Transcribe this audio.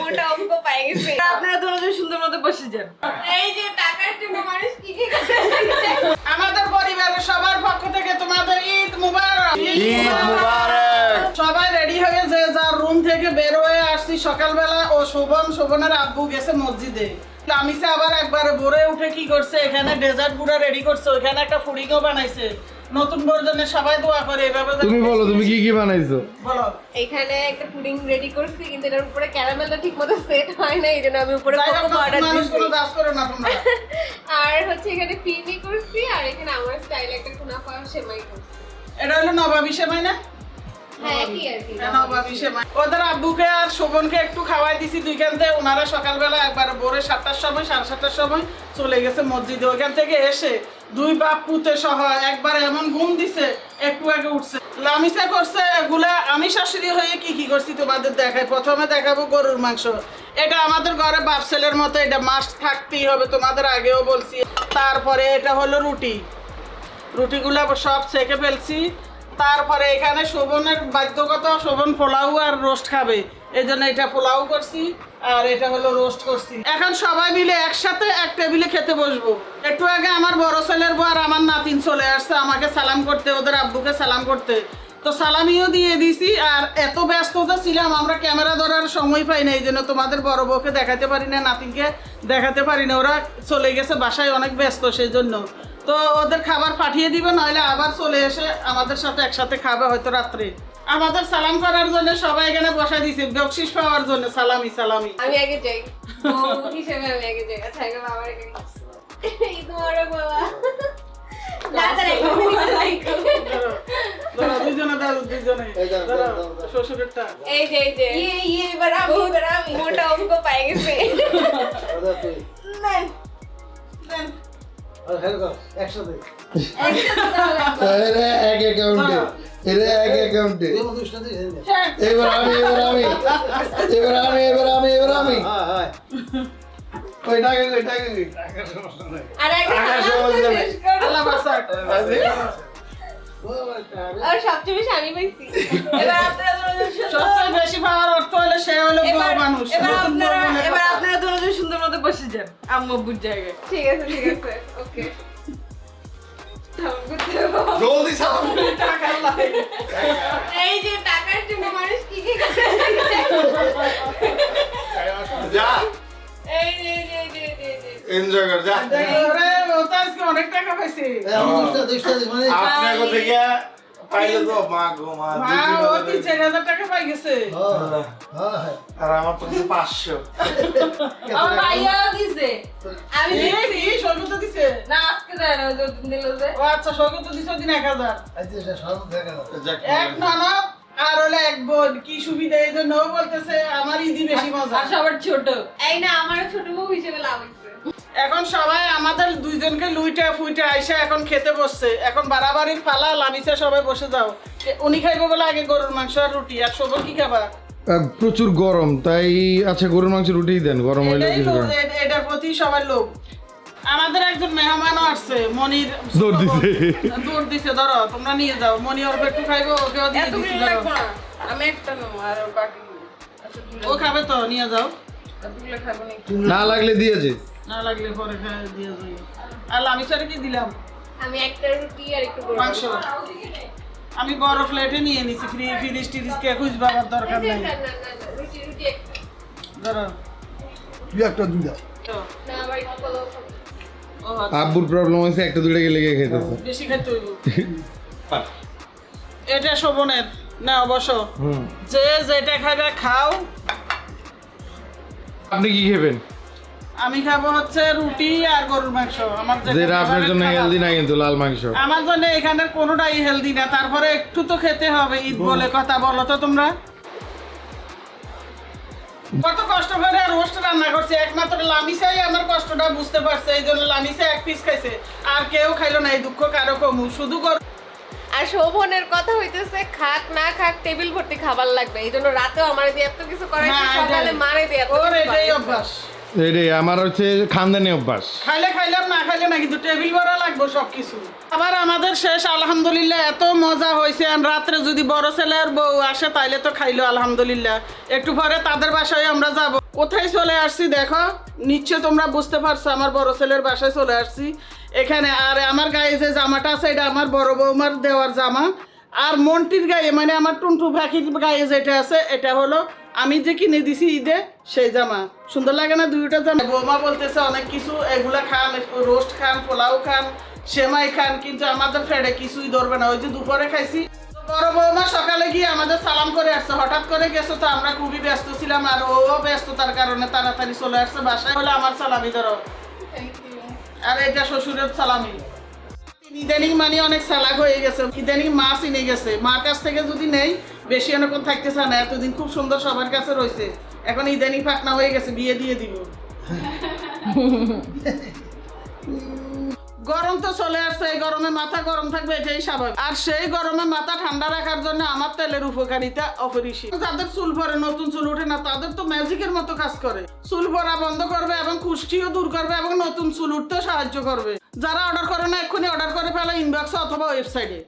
মোটা অঙ্ক পাই গেছে। আপনারা দুজন সুন্দর মতো বসে যান। এই যে টাকার জন্য মানুষ কি কি আমাদের পরিবারের সবার পক্ষ থেকে তোমাদের ঈদ মুবারক। ঈদ মুবারক। সবাই রেডি হয়ে যে যার রুম থেকে বের হয়ে আসছি সকালবেলা ও শোভন শোভনের আব্বু গেছে মসজিদে। লামিসা আবার একবার ভোরে উঠে কি করছে? এখানে ডেজার্টগুলো রেডি করছে ওখানে একটা ফুডিংও বানাইছে। নতুন বর্জনে সবাই দোয়া করে এভাবে তুমি বলো তুমি কি কি বানাইছো? বলো। এখানে একটা পুডিং রেডি করছি কিন্তু এটার উপরে ক্যারামেলটা ঠিক মতো সেট হয় না এই জন্য আমি উপরে কোকো নতুন অর্ডার মানুষ কোনো দাস করো না তোমরা। আর হচ্ছে এখানে ফিরনি করছি আর এখানে আমার স্টাইল একটা কুনাফা সেমাই করছি। এটা হলো নবাবি সেমাই না? হ্যাঁ একই আর কি নবাবি সেমাই। ওদের আব্বুকে আর শোভনকে একটু খাওয়াই দিছি দুইখান থেকে ওনারা সকালবেলা একবার ভোরে সাতটার সময় সাড়ে সাতটার সময় চলে গেছে মসজিদে। ওইখান থেকে এসে দুই বাপ পুতে সহ একবার এমন ঘুম দিছে, একটু আগে উঠছে। লামিসা করছে, এগুলা আমি শাশুড়ি হয়ে কি কি করছি তোমাদের দেখাই। প্রথমে দেখাবো গরুর মাংস। এটা আমাদের ঘরে বাপ ছেলের মতো, এটা মাস্ট থাকতেই হবে, তোমাদের আগেও বলছি। তারপরে এটা হলো রুটি। রুটিগুলো সব সেকে ফেলছি। তারপরে এখানে শোভনের বাধ্যগত, শোভন পোলাও আর রোস্ট খাবে। এই জন্য এটা পোলাও করছি আর এটা হলো রোস্ট করছি। এখন সবাই মিলে একসাথে এক টেবিলে খেতে বসবো। একটু আগে আমার বড় ছেলের বউ আর আমার নাতিন চলে আসছে আমাকে সালাম করতে, ওদের আব্বুকে সালাম করতে। তো সালামিও দিয়ে দিছি আর এত ব্যস্ততা ছিলাম, আমরা ক্যামেরা ধরার সময় পাই না এই জন্য তোমাদের বড় বউকে দেখাতে পারি না, নাতিনকে দেখাতে পারি না। ওরা চলে গেছে বাসায় অনেক ব্যস্ত সেই জন্য তো ওদের খাবার পাঠিয়ে দিবে নইলে আবার চলে এসে আমাদের সাথে একসাথে খাবে হয়তো রাত্রে। আমাদের সালাম করার জন্য সবাই এখানে বসাই দিছে বকশিস পাওয়ার জন্য। সালামি সালামি। আমি আগে যাই। হিসেবে আমি আগে যাই। আচ্ছা আগে বাবার আগে ঈদ মোবারক বাবা এই যে এই যে। ইয়ে ইয়ে এবার আমি এবার আমি। মোটা অঙ্ক পাই গেছে। একসাথে। এক অ্যাকাউন্টে এরা এক অ্যাকাউন্টে এবার আমি এবার আমি এবার আমি এবার আমি এবার আমি। ওই টাকা কই টাকা কই? আর একটা টাকার সমস্যা নেই। আল্লাহ বাঁচাক। আর সবচেয়ে বেশি আমি পাইছি। এবার আপনারা সবচেয়ে বেশি পাওয়ার অর্থ হলো সে হলো মানুষ। এবার আপনারা মনে যান আম্মু আব্বুর জায়গায় ঠিক আছে ঠিক আছে ওকে। জলদি সালাম। টাকা লাগে। এই যে টাকার জন্য মানুষ কি কি করে যা। এই যে যে যে যে, এনজয় কর যা। ওরে, ও তো আজকে অনেক টাকা পাইছে। মানে থেকে পাইলে তো মা গো মা মা ও হাজার তিন চার হাজার টাকা পাই গেছে। আর আমার তো কিছু পাঁচশো। আমার ভাইয়াও দিছে। আমি এই, এই, দিছে? না আজকে দেয় না ওই দিল যে। ও আচ্ছা দিছে দিন এক হাজার। যাক এক ননদ আর হলো এক বোন। কি সুবিধা এই জন্য বলতেছে আমার ঈদি বেশি মজা। আর সবার ছোট। এই না আমার ছোট বউ হিসেবে লাভ হইছে। এখন সবাই আমাদের দুইজনকে লুইটা ফুইটা আইসা এখন খেতে বসছে। এখন বাড়াবাড়ির পালা লামিসা সবাই বসে যাও। উনি খাইবো বলে আগে গরুর মাংস আর রুটি। আর শোভন কি খাবা? প্রচুর গরম তাই আচ্ছা গরুর মাংস রুটিই দেন গরম হইলে কিছু এটার প্রতি সবার লোভ। আমাদের একজন মেহমানও আসছে মনির দৌড় দিছে। দৌড় দিছে ধরো তোমরা নিয়ে যাও। মনি অল্প একটু খাইবো ওকেও দিয়ে দিছি ধরো। আমি একটা নেব আর বাকি আচ্ছা ও খাবে তো নিয়ে যাও। না না লাগলে দিয়েছে না লাগলে পরে খাই দিয়ে যাই। আর লামিসারে কি দিলাম? আমি একটা রুটি আর একটু মাংস। আমি বড় প্লেটে নিয়ে নিছি ফ্রি ফ্রিজ টিরিজ কে খুঁজবার দরকার না নাই। না না না, রুটি রুটি একটা। ধরো। তুই একটা দুইটা আচ্ছা, আব্বুর প্রবলেম হয়েছে একটা দুইটা গেলে গিয়ে খেতেছে? বেশি খাইতে হইব। এটা শোভনের। না অবশ্য হুম। যে যেটা খাবে খাও। আপনি কি খাবেন? আমি খাব হচ্ছে রুটি আর গরুর মাংস। আমার যেটা আপনার জন্য হেলদি না কিন্তু লাল মাংস? আমার জন্য এখানের কোনোটাই হেলদি না। তারপরে একটু তো খেতে হবে ঈদ বলে কথা বলো তো তোমরা। কত কষ্ট করে রোস্ট রান্না করছে। একমাত্র লামিসাই আমার কষ্টটা বুঝতে পারছে এই জন্য লামিসা এক পিস খাইছে। আর কেউ খাইলো না এই দুঃখ কারও কমু। শুধু গরু আর শোভনের কথা হইতেছে খাক না খাক টেবিল ভর্তি খাবার লাগবে। এই জন্য রাতেও আমার দিয়ে এত কিছু করাইছে হ্যাঁ, সকালে মারে দিয়ে এত এটাই অভ্যাস। রে, আমার হচ্ছে খানদানি অভ্যাস। খাইলে খাইলাম না খাইলে না, কিন্তু টেবিল ভরা লাগবে সব কিছু আবার আমাদের শেষ, আলহামদুলিল্লাহ, এত মজা হয়েছে। রাত্রে যদি বড় ছেলে আর বউ আসে, তাইলে তো খাইলো, আলহামদুলিল্লাহ। একটু পরে তাদের বাসায় আমরা যাব। কোথায় চলে আসছি দেখো? নিশ্চয় তোমরা বুঝতে পারছ, আমার বড় ছেলের বাসায় চলে আসছি। এখানে, আর আমার গায়ে যে জামাটা আছে, এটা আমার বড় বৌমার দেওয়ার জামা। আর মন্টির গায়ে মানে আমার টুনটু পাখির গায়ে যেটা আছে, এটা হলো আমি যে কিনে দিছি ঈদে সেই জামা। সুন্দর লাগে না দুইটা জামা? বৌমা বলতেছে অনেক কিছু এগুলা খান রোস্ট খান পোলাও খান সেমাই খান কিন্তু আমাদের ফ্রেডে কিছুই ধরবে না। ওই যে দুপুরে খাইছি। তো বড় বৌমা সকালে গিয়ে আমাদের সালাম করে আসছে। হঠাৎ করে গেছে তো আমরা খুবই ব্যস্ত ছিলাম আর ও ব্যস্ততার কারণে তাড়াতাড়ি চলে আসছে বাসায়। হলে আমার সালামি ধরো। আর এটা শ্বশুরের সালামি। ইদানিং মানে অনেক চালাক হয়ে গেছে। ইদানিং মাছ এনে গেছে। মার কাছ থেকে যদি নেই বেশি অনেকক্ষণ থাকতে চায় না। এতদিন খুব সুন্দর সবার কাছে রয়েছে এখন ইদানিং ফাঁকনা হয়ে গেছে বিয়ে দিয়ে দিব। গরম তো চলে আসছে। এই গরমে মাথা গরম থাকবে এটাই স্বাভাবিক। আর সেই গরমে মাথা ঠান্ডা রাখার জন্য আমার তেলের উপকারিতা অপরিসীম। যাদের চুল পরে নতুন চুল ওঠে না তাদের তো ম্যাজিকের মতো কাজ করে। চুল পরা বন্ধ করবে এবং খুশকিও দূর করবে এবং নতুন চুল উঠতেও সাহায্য করবে। যারা অর্ডার করে না এক্ষুনি অর্ডার করে ফেলে ইনবক্সে অথবা ওয়েবসাইটে